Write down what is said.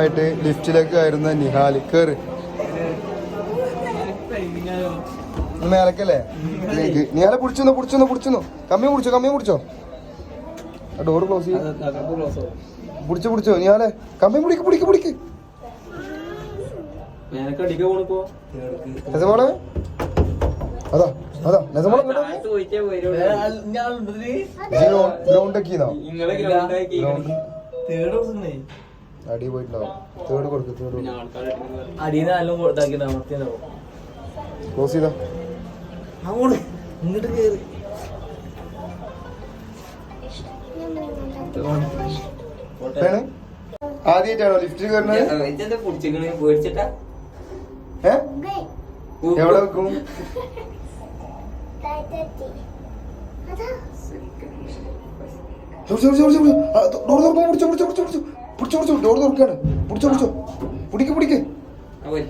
ആയിട്ട് ലിഫ്റ്റിലേക്ക് ആയിരുന്ന നിഹാൽ കേറ്. മേലക്കല്ലേ? നിഹാലെ പിടിച്ചോ പിടിച്ചോ പിടിച്ചോ കമ്മി പിടിച്ചോ കമ്മി പിടിച്ചോ? ഡോർ ക്ലോസ് ചെയ്യും. പിടിച്ചോ പിടിച്ചോ. നിഹാലെ കമ്മി പിടിക്ക് പിടിക്ക് പിടിക്ക്. നെസമോളെ അതാ അതാ. നെസമോളെ ഗ്രൗണ്ട് ഗ്രൗണ്ടാക്കി ഗ്രൗണ്ട് തേർഡ് ദിവസമേ അടി പോയിട്ടുണ്ടാവും. തേർഡ് കൊടുക്ക് തേർഡ് ആൾക്കാരെ അടിയിൽ നല്ല ഇതാക്കിയതാ മത്തിയതാവും ക്ലോസ് ചെയ്താ? അങ്ങോട്ട് ഇങ്ങോട്ട് ഏണ്? ആദ്യമായിട്ടാണോ ലിഫ്റ്റ് കയറുന്നത് എവിടെ വെക്കും? ഡോർ തുറക്കാൻ പിടിച്ചോ പിടിച്ചോ പിടിച്ചോ പിടിച്ചോ. പിടിച്ചോ പിടിച്ചു ഡോർ തുറക്കാണ്. പിടിച്ചു പിടിച്ചു. പിടിക്ക് പിടിക്ക്. അവർ